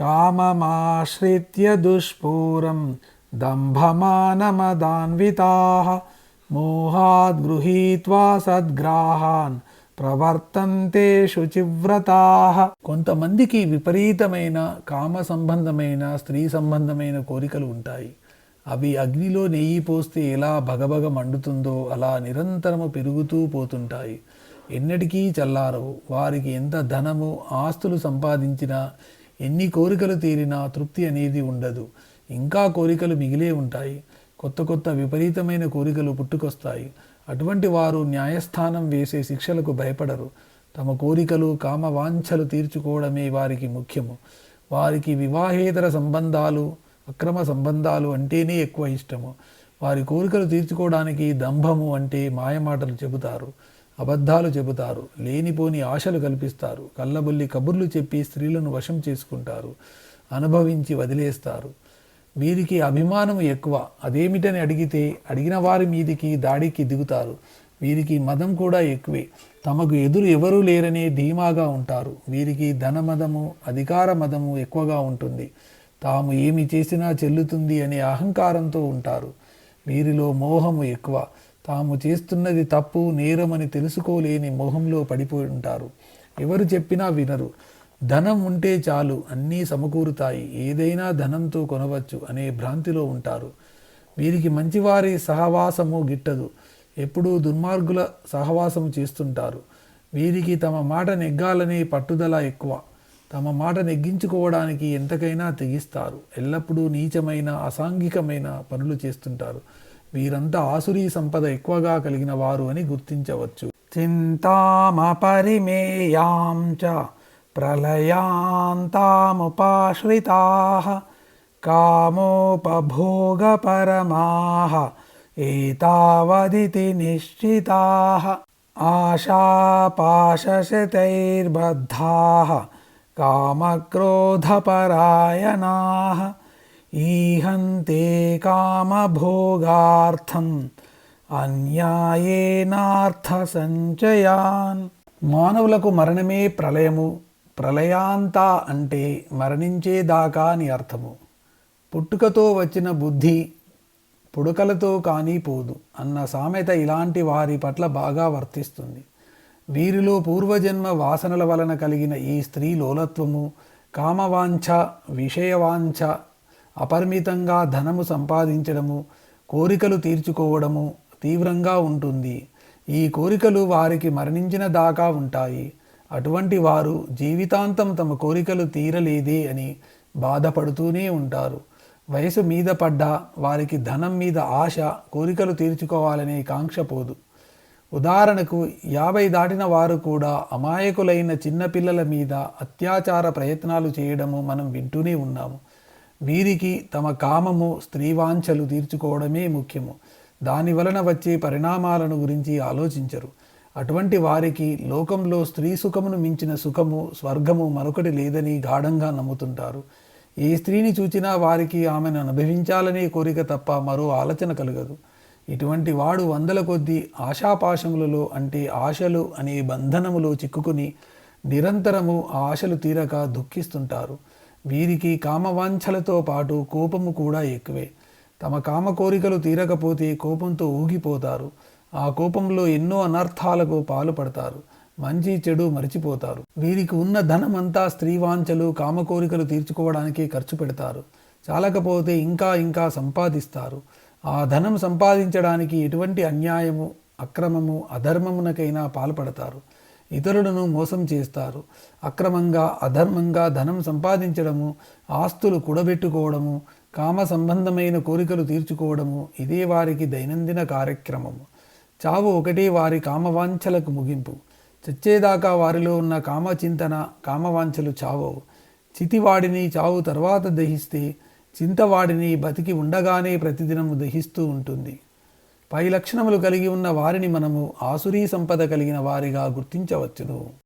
కామమాశ్రిత్య దుష్పూరం దంభమానమదాన్వితా మోహాద్ గృహీత్వా సద్గ్రాహాన్ ప్రవర్తంతే శుచివ్రతా కొంతమందికి విపరీతమైన కామ సంబంధమైన స్త్రీ సంబంధమైన కోరికలు ఉంటాయి. అవి అగ్నిలో నెయ్యి పోస్తే ఎలా భగభగ మండుతుందో అలా నిరంతరము పెరుగుతూ పోతుంటాయి. ఎన్నటికీ చల్లారవు. వారికి ఎంత ధనము ఆస్తులు సంపాదించినా ఎన్ని కోరికలు తీరినా తృప్తి అనేది ఉండదు. ఇంకా కోరికలు మిగిలే ఉంటాయి. కొత్త కొత్త విపరీతమైన కోరికలు పుట్టుకొస్తాయి. అటువంటి వారు న్యాయస్థానం వేసే శిక్షలకు భయపడరు. తమ కోరికలు కామవాంఛలు తీర్చుకోవడమే వారికి ముఖ్యము. వారికి వివాహేతర సంబంధాలు అక్రమ సంబంధాలు అంటేనే ఎక్కువ ఇష్టము. వారి కోరికలు తీర్చుకోవడానికి దంభము అంటే మాయమాటలు చెబుతారు. అబద్ధాలు చెబుతారు లేనిపోని ఆశలు కల్పిస్తారు కళ్ళబొల్లి కబుర్లు చెప్పి స్త్రీలను వశం చేసుకుంటారు అనుభవించి వదిలేస్తారు. వీరికి అభిమానం ఎక్కువ అదేమిటని అడిగితే అడిగిన వారి మీదికి దాడికి దిగుతారు. వీరికి మదం కూడా ఎక్కువే తమకు ఎదురు ఎవరూ లేరనే ధీమాగా ఉంటారు. వీరికి ధనమదము అధికార మదము ఎక్కువగా ఉంటుంది. తాము ఏమి చేసినా చెల్లుతుంది అనే అహంకారంతో ఉంటారు. వీరిలో మోహము ఎక్కువ తాము చేస్తున్నది తప్పు నేరమని తెలుసుకోలేని మోహంలో పడిపోయి ఉంటారు ఎవరు చెప్పినా వినరు. ధనం ఉంటే చాలు అన్నీ సమకూరుతాయి. ఏదైనా ధనంతో కొనవచ్చు అనే భ్రాంతిలో ఉంటారు. వీరికి మంచివారి సహవాసము గిట్టదు. ఎప్పుడూ దుర్మార్గుల సహవాసము చేస్తుంటారు. వీరికి తమ మాట నెగ్గాలనే పట్టుదల ఎక్కువ. తమ మాట నెగ్గించుకోవడానికి ఎంతకైనా తెగిస్తారు. ఎల్లప్పుడూ నీచమైన అసాంఘికమైన పనులు చేస్తుంటారు. వీరంతా ఆసురీ సంపద ఎక్కువగా కలిగిన వారు అని గుర్తించవచ్చు. చింతామపరిమేయాం చ ప్రళయాంతాముపాశ్రితా కామోపభోగపరమాः ఏతావదితి నిశ్చితా ఆశాపాశశతైర్బద్ధాः కామక్రోధపరాయణాः ఈహంతే కామభోగార్థం అన్యాయేనార్థ సంచయాన్ మానవులకు మరణమే ప్రళయము ప్రళయాంత అంటే మరణించేదాకా అని అర్థము. పుట్టుకతో వచ్చిన బుద్ధి పుడకలతో కానీ పోదు అన్న సామెత ఇలాంటి వారి పట్ల బాగా వర్తిస్తుంది. వీరిలో పూర్వజన్మ వాసనల వలన కలిగిన ఈ స్త్రీ లోలత్వము కామవాంఛ విషయవాంఛ అపరిమితంగా ధనము సంపాదించడము కోరికలు తీర్చుకోవడము తీవ్రంగా ఉంటుంది. ఈ కోరికలు వారికి మరణించిన దాకా ఉంటాయి. అటువంటి వారు జీవితాంతం తమ కోరికలు తీరలేదే అని బాధపడుతూనే ఉంటారు. వయసు మీద పడ్డా వారికి ధనం మీద ఆశ కోరికలు తీర్చుకోవాలనే కాంక్ష పోదు. ఉదాహరణకు యాభై దాటిన వారు కూడా అమాయకులైన చిన్నపిల్లల మీద అత్యాచార ప్రయత్నాలు చేయడము మనం వింటూనే ఉన్నాము. వీరికి తమ కామము స్త్రీవాంఛలు తీర్చుకోవడమే ముఖ్యము. దాని వలన వచ్చే పరిణామాలను గురించి ఆలోచించరు. అటువంటి వారికి లోకంలో స్త్రీ సుఖమును మించిన సుఖము స్వర్గము మరొకటి లేదని గాఢంగా నమ్ముతుంటారు. ఏ స్త్రీని చూచినా వారికి ఆమెను అనుభవించాలనే కోరిక తప్ప మరో ఆలోచన కలగదు. ఇటువంటి వాడు వందల కొద్దీ ఆశాపాశములలో అంటే ఆశలు అనే బంధనములో చిక్కుకుని నిరంతరము ఆ ఆశలు తీరక దుఃఖిస్తుంటారు. వీరికి కామవాంఛలతో పాటు కోపము కూడా ఎక్కువే. తమ కామ కోరికలు తీరకపోతే కోపంతో ఊగిపోతారు. ఆ కోపంలో ఎన్నో అనర్థాలకు పాలుపడతారు. మంచి చెడు మరిచిపోతారు. వీరికి ఉన్న ధనమంతా స్త్రీవాంఛలు కామ కోరికలు తీర్చుకోవడానికి ఖర్చు పెడతారు. చాలకపోతే ఇంకా ఇంకా సంపాదిస్తారు. ఆ ధనం సంపాదించడానికి ఎటువంటి అన్యాయము అక్రమము అధర్మమునకైనా పాల్పడతారు. ఇతరులను మోసం చేస్తారు. అక్రమంగా అధర్మంగా ధనం సంపాదించడము ఆస్తులు కూడబెట్టుకోవడము కామ సంబంధమైన కోరికలు తీర్చుకోవడము ఇదే వారికి దైనందిన కార్యక్రమము. చావు ఒకటే వారి కామవాంఛలకు ముగింపు. చచ్చేదాకా వారిలో ఉన్న కామచింతన కామవాంఛలు చావవు. చితివాడిని చావు తర్వాత దహిస్తే చింతవాడిని బతికి ఉండగానే ప్రతిదినము దహిస్తూ ఉంటుంది. పై లక్షణములు కలిగి ఉన్న వారిని మనము ఆసురీ సంపద కలిగిన వారిగా గుర్తించవచ్చును.